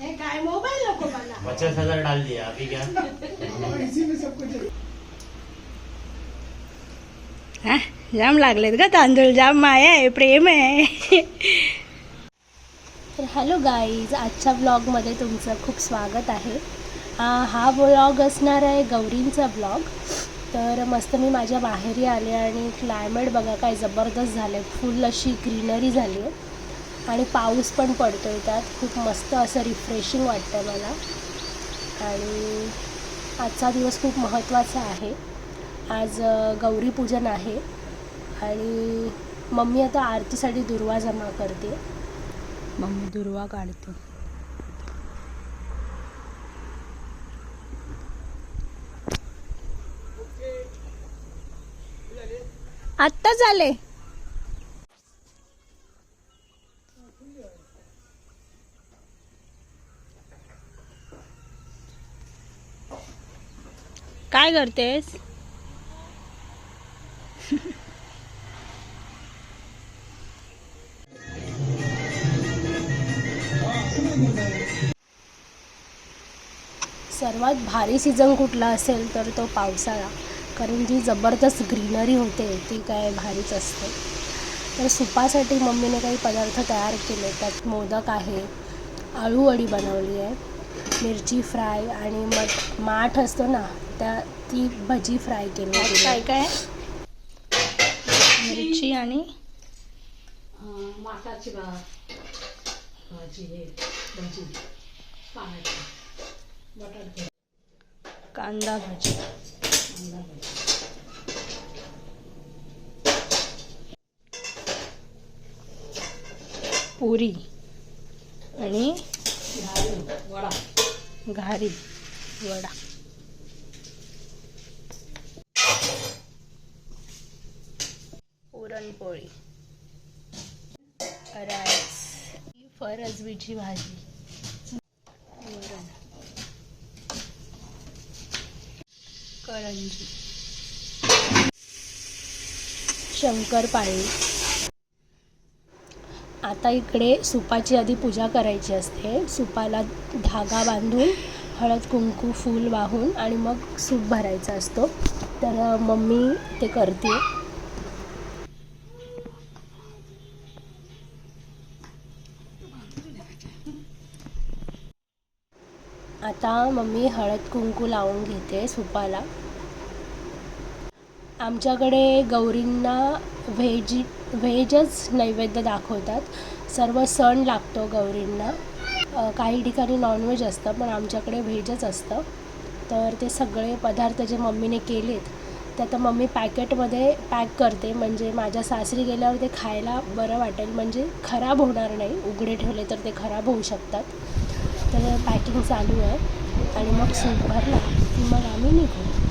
हे काय मोबाईल नको मला पचास हजार डाल दिया अभी क्या हा जाम लागलेत का तांदूळ जाम माया आहे प्रेम आहे. तर हॅलो गाईज आजच्या ब्लॉगमध्ये तुमचं खूप स्वागत आहे. हा ब्लॉग असणार आहे गौरींचा ब्लॉग तर मस्त मी माझ्या माहेरी आले आणि क्लायमेट बघा काय जबरदस्त झालं आहे फुल अशी ग्रीनरी झाली आहे. आणि पाऊस पण पडतो आहे त्यात. खूप मस्त असं रिफ्रेशिंग वाटतं आहे मला. आणि आजचा दिवस खूप महत्त्वाचा आहे. आज गौरी गौरीपूजन आहे. आणि मम्मी आता आरतीसाठी दुर्वा जमा करते. मम्मी दुर्वा काढते. आत्ताच आले काय करतेस? सर्वात भारी सीझन कुठला असेल तर तो पावसाळा. कारण जी जबरदस्त ग्रीनरी होते ती काय भारीच असते. तर सुपासाठी मम्मीने काही पदार्थ तयार केले. त्यात मोदक आहे आळूवडी बनवली आहे मिरची फ्राय आणि मग माठ असतो ना त्या ती भजी फ्राय केली आहे काय काय? मिरची आणि? माठाची भाजी कांदा भाजी. कांदा भजी. पुरी आणि घारी वडा. घारी वडा. पुरणपोळी. राईस. फरसबीची भाजी. करंजी शंकरपाळी आता इकडे सुपाची आधी पूजा करायची असते. सुपाला धागा बांधून हळद कुंकू फूल वाहून आणि मग सूप भरायचा असतो. तर मम्मी ते करते. आता मम्मी हळद कुंकू लावून घेते सुपाला. आमच्याकडे गौरींना व्हेज व्हेजच नैवेद्य दाखवतात. सर्व सण लागतो गौरींना. काही ठिकाणी नॉनव्हेज असतं पण आमच्याकडे व्हेजच असतं. तर ते सगळे पदार्थ जे मम्मीने केलेत ते आता मम्मी पॅकेटमध्ये पॅक करते. म्हणजे माझ्या सासरी गेल्यावर ते खायला बरं वाटेल. म्हणजे खराब होणार नाही. उघडे ठेवले तर ते खराब होऊ शकतात. तर पॅकिंग चालू आहे. आणि मग सूप भरला की मग आम्ही निघू.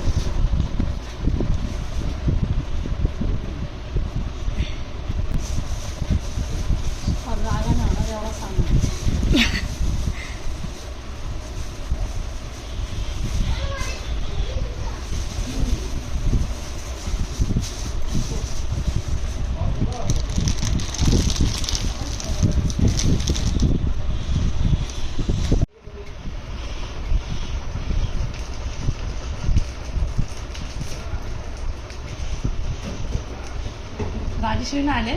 राजेश्वरीने आले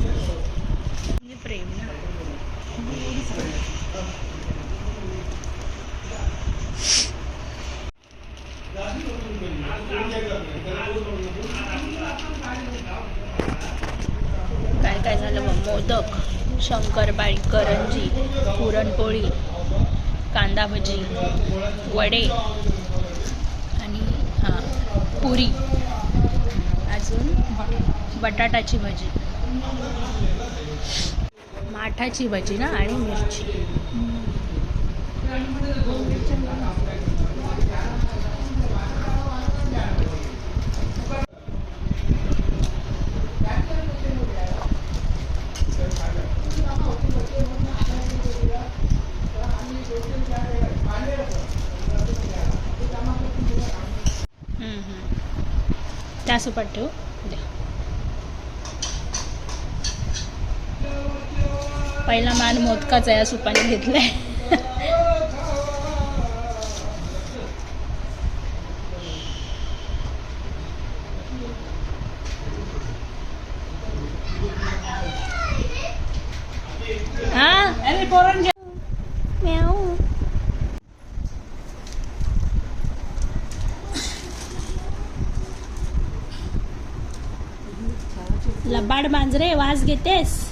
म्हणजे प्रेम ना काय काय झालं मग मोदक शंकरपाळी करंजी पुरणपोळी कांदा भजी वडे आणि हां पुरी. अजून बटाटाची भजी. माठाची भजी ना आणि मिरची. सुपात ठेवू. द्या. पहिला मान मोदकाचा या सुपाने घेतलाय. हा? अरे पोरांच्या लबाड मांजरे वास घेतेस?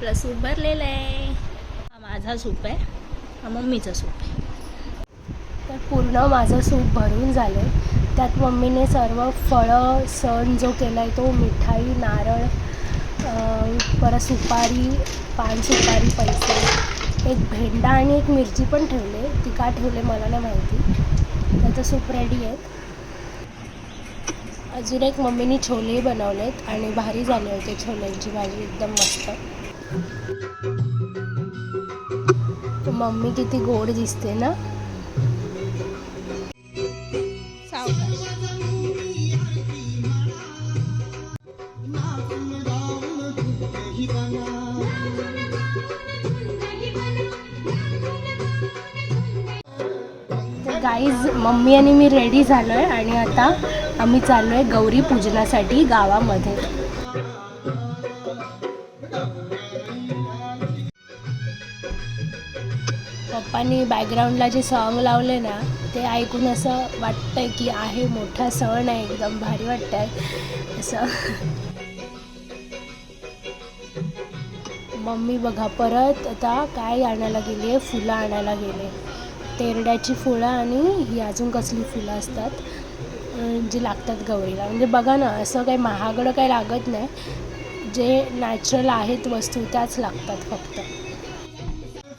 आपला सूप भरलेलं आहे. हा माझा सूप आहे. हा मम्मीचा सूप आहे. तर पूर्ण माझं सूप भरून झालं आहे त्यात मम्मीने सर्व फळं सण जो केला आहे तो मिठाई नारळ परत सुपारी पान सुपारी पैसे एक भेंडा आणि एक मिरची पण ठेवले. ती का ठेवले मला नाही माहिती. त्याचं सूप रेडी आहे अजून एक मम्मीने छोले बनवलेत आणि भारी झाले होते छोल्यांची भाजी. एकदम मस्त. मम्मी किती गोड दिसते ना. गाईज मम्मी आणि मी रेडी झालो आहे आणि आता आम्ही चाललो आहे गौरी पूजनासाठी गावामध्ये. आणि बॅकग्राऊंडला जे सॉन्ग लावले ना ते ऐकून असं वाटतंय की आहे मोठा सण आहे एकदम भारी वाटतंय. असं. मम्मी बघा परत आता काय आणायला गेली आहे? फुलं आणायला गेले तेरड्याची फुलं आणि ही अजून कसली फुलं असतात? जी लागतात गौरीला. म्हणजे बघा ना असं काही महागडं काही लागत नाही. जे नॅचरल आहेत वस्तू त्याच लागतात फक्त.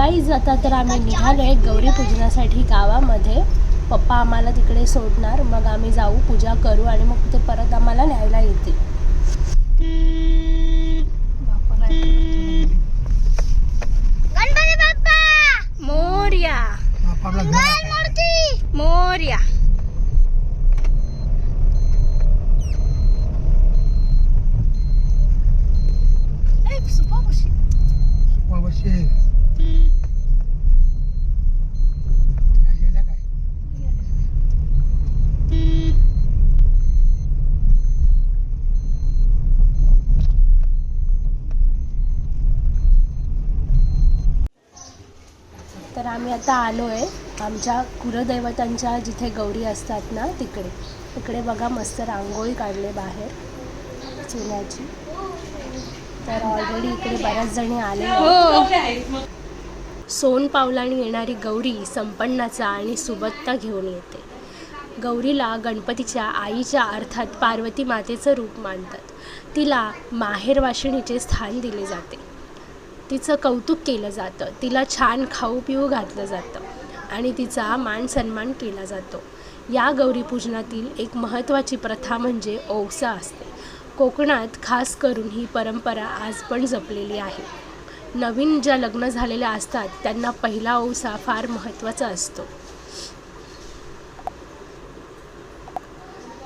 गाईज आता तर आम्ही निघालो आहे गौरी पूजनासाठी गावामध्ये. पप्पा आम्हाला तिकडे सोडणार मग आम्ही जाऊ पूजा करू आणि मग ते परत आम्हाला न्यायला येतील. मोर्या. मोर्या तर आम्ही आता आलो आहे आमच्या कुलदैवतांच्या जिथे गौरी असतात ना तिकडे. तिकडे बघा मस्त रांगोळी काढले बाहेर चुन्याची. तर ऑलरेडी इकडे बऱ्याच जणी आले आहेत. सोन पावलाने येणारी गौरी संपन्नाचा आणि सुबत्ता घेऊन येते. गौरीला गणपतीच्या आईच्या अर्थात पार्वती मातेचं रूप मानतात. तिला माहेरवाशिणीचे स्थान दिले जाते. तिचं कौतुक केलं जातं. तिला छान खाऊ पिऊ घातलं जातं आणि तिचा मान सन्मान केला जातो. या गौरीपूजनातील एक महत्त्वाची प्रथा म्हणजे ओवसा असते. कोकणात खास करून ही परंपरा आज पण जपलेली आहे. नवीन ज्या लग्न झालेल्या असतात त्यांना पहिला ओवसा फार महत्त्वाचा असतो.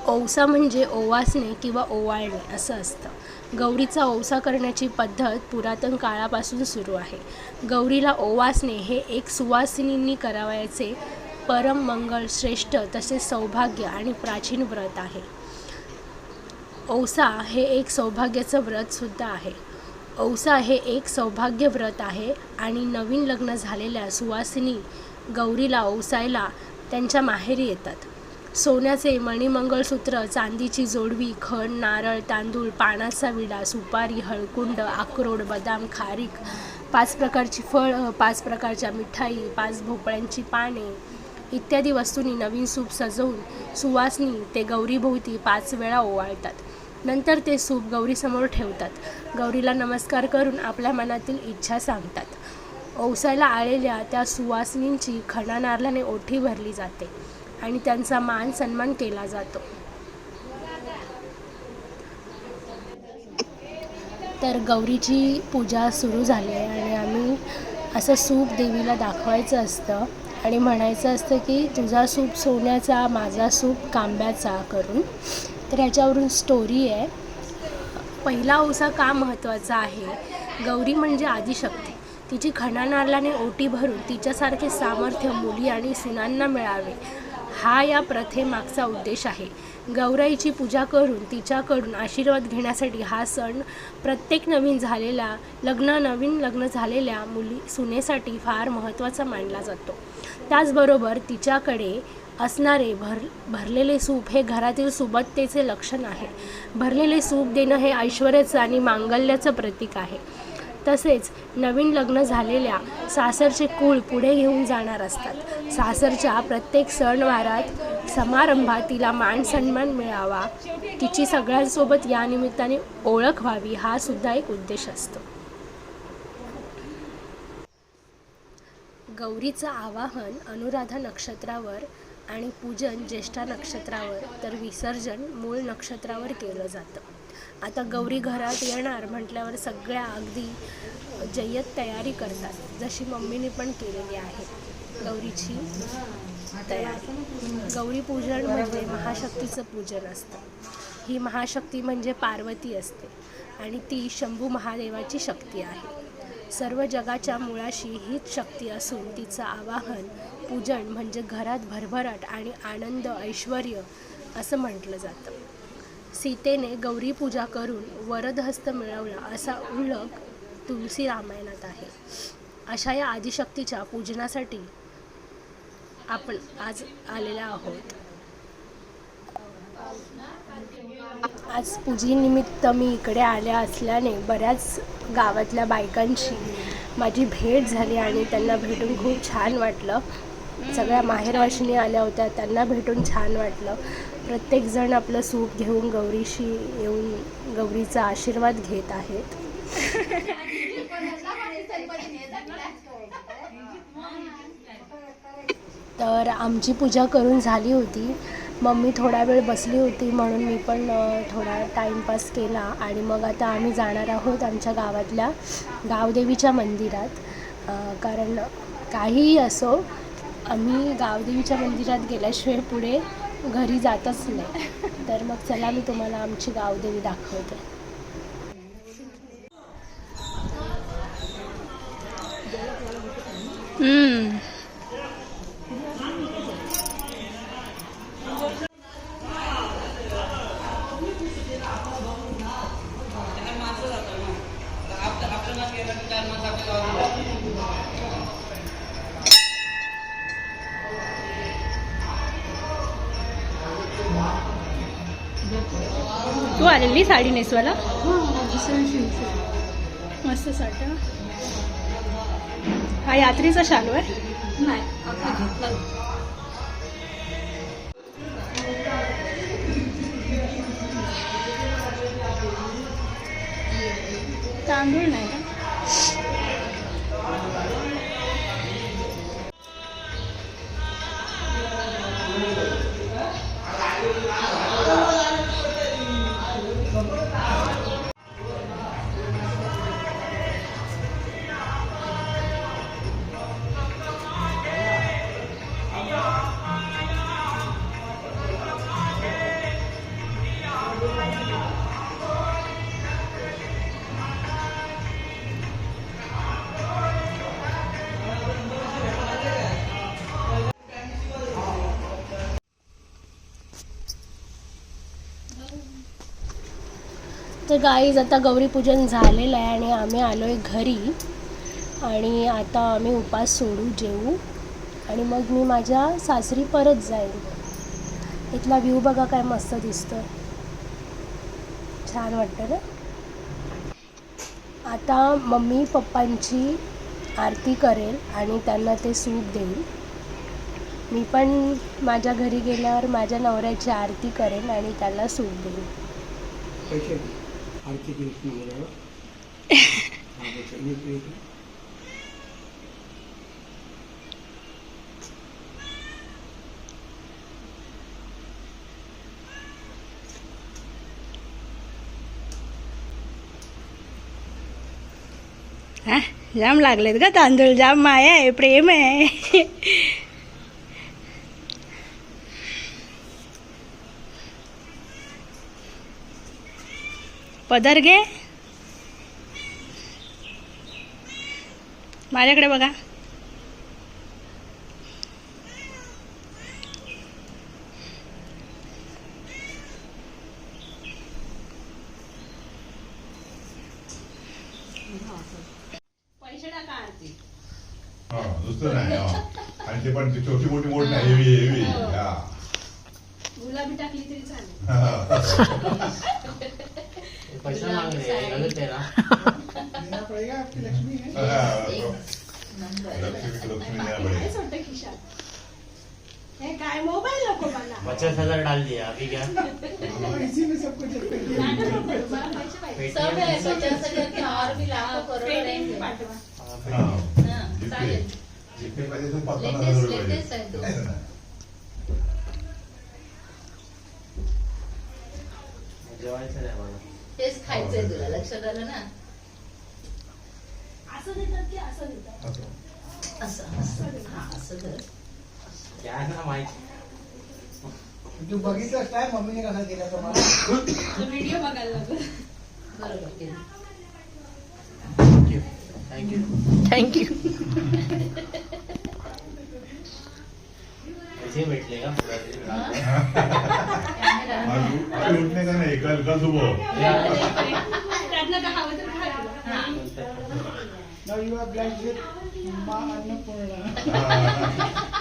औसा म्हणजे ओवासणे किंवा ओवाळणे असं असतं. गौरीचा ओवसा करण्याची पद्धत पुरातन काळापासून सुरू आहे. गौरीला ओवासणे हे एक सुवासिनींनी करावयाचे परम मंगळ श्रेष्ठ तसेच सौभाग्य आणि प्राचीन व्रत आहे. औसा हे एक सौभाग्याचं व्रतसुद्धा आहे. औसा हे एक सौभाग्य व्रत आहे आणि नवीन लग्न झालेल्या सुवासिनी गौरीला ओसायला त्यांच्या माहेरी येतात. सोन्याचे मणिमंगळसूत्र चांदीची जोडवी खण नारळ तांदूळ पानाचा विडा सुपारी हळकुंड अक्रोड बदाम खारीक पाच प्रकारची फळं पाच प्रकारच्या मिठाई पाच भोपळ्यांची पाने इत्यादी वस्तूंनी नवीन सूप सजवून सुवासनी ते गौरीभोवती पाच वेळा ओवाळतात. नंतर ते सूप गौरीसमोर ठेवतात. गौरीला नमस्कार करून आपल्या मनातील इच्छा सांगतात. ओसायला आलेल्या त्या सुवासनींची खणा नारल्याने ओठी भरली जाते. आणि त्यांचा मान सन्मान केला जातो. तर गौरीची पूजा सुरू झाली आहे आणि आम्ही असं सूप देवीला दाखवायचं असतं आणि म्हणायचं असतं की तुझा सूप सोन्याचा माझा सूप कांब्याचा करून. तर ह्याच्यावरून स्टोरी आहे. पहिला ओसा का महत्त्वाचा आहे? गौरी म्हणजे आदिशक्ती. तिची खणा ओटी भरून तिच्यासारखे सामर्थ्य मुली आणि सुनांना मिळावे. हा या प्रथेमागचा उद्देश आहे. गौराईची पूजा करून तिच्याकडून आशीर्वाद घेण्यासाठी हा सण प्रत्येक नवीन झालेल्या लग्न नवीन लग्न झालेल्या मुली सुनेसाठी फार महत्त्वाचा मानला जातो. त्याचबरोबर तिच्याकडे असणारे भर भरलेले सूप हे घरातील सुबत्तेचे लक्षण आहे. भरलेले सूप देणं हे ऐश्वर्याचं आणि मांगल्याचं प्रतीक आहे. तसेच नवीन लग्न झालेल्या सासरचे कुळ पुढे घेऊन जाणार असतात. सासरच्या प्रत्येक सणवारात समारंभात तिला मान सन्मान मिळावा. तिची सगळ्यांसोबत या निमित्ताने ओळख व्हावी हा सुद्धा एक उद्देश असतो. गौरीचं आवाहन अनुराधा नक्षत्रावर आणि पूजन ज्येष्ठा नक्षत्रावर तर विसर्जन मूळ नक्षत्रावर केलं जातं. आता गौरी घरात येणार म्हटल्यावर सगळ्या अगदी जय्यत तयारी करतात जशी मम्मीने पण केलेली आहे गौरीची तयारी. गौरी पूजन म्हणजे महाशक्तीचं पूजन असतं. ही महाशक्ती म्हणजे पार्वती असते आणि ती शंभू महादेवाची शक्ती आहे. सर्व जगाच्या मुळाशी हीच शक्ती असून तिचं आवाहन पूजन म्हणजे घरात भरभराट आणि आनंद ऐश्वर असं म्हटलं जातं. सीतेने गौरी पूजा करून वरदहस्त मिळवला असा उल्लेख तुलसी रामायणात आहे. अशा या आदिशक्तीच्या पूजनासाठी आपण आज आलेल्या आहोत. आज पूजेनिमित्त मी इकडे आल्या असल्याने बऱ्याच गावातल्या बायकांशी माझी भेट झाली आणि त्यांना भेटून खूप छान वाटलं. सगळ्या माहेरवाशिनी आल्या होत्या त्यांना भेटून छान वाटलं. प्रत्येकजण आपलं सूप घेऊन गौरीशी येऊन गौरीचा आशीर्वाद घेत आहेत. तर आमची पूजा करून झाली होती. मम्मी थोडा वेळ बसली होती म्हणून मी पण थोडा टाईमपास केला. आणि मग आता आम्ही जाणार आहोत आमच्या गावातल्या गावदेवीच्या मंदिरात. कारण काहीही असो आम्ही गावदेवीच्या मंदिरात गेल्याशिवाय पुढे घरी जातच नाही तर मग चला मी तुम्हाला आमची गावदेवी दाखवते हम्म. आलेली साडी नेसवायला. मस्त हं. हा यात्रेचा शालू आहे. तांदूळ नाही का? तर गाईज आता गौरीपूजन झालेलं आहे आणि आम्ही आलो आहे घरी. आणि आता आम्ही उपास सोडू जेवू आणि मग मी माझ्या सासरी परत जाईन. इथला व्ह्यू बघा काय मस्त दिसतं छान वाटतं ना? आता मम्मी पप्पांची आरती करेल आणि त्यांना ते सूप देईल. मी पण माझ्या घरी गेल्यावर माझ्या नवऱ्याची आरती करेन आणि त्याला सूप देईल बोलावं हा जाम लागलेत का तांदूळ जाम माया आहे प्रेम आहे. पदर घे. माझ्याकडे बघा हा दुसरं नाही हा. आणि ते पण ती छोटी मोठी बोट नाही हेवी हेवी हा गुलाबी टाकली तरी चालेल पैसा मांग रहे हैं गलत है ना देना पड़ेगा आपकी लक्ष्मी लक्ष्मी काय नको मला पचास हजार डाल दिया अभी क्या इसी में सब कुछ सब है पचास हजार के और भी करोड़ आहे जेवायचं नाही मला तेच खायचंय तुला लक्षात आलं ना? असं देतात की असं देतात असं. असं असं हा असं कर क्या ना माहिती. तू बघितलंस काय? मम्मीने कसा केला तुम्हाला व्हिडिओ बघायला लागलो. बरोबर केलं थँक्यू थँक्यू पैसे भेटले का? कॅमेरा आज आज उठणे का नाही? कल सुबह त्यांना का हवं तर खायला नाव U R black with Maa Annapurna हा.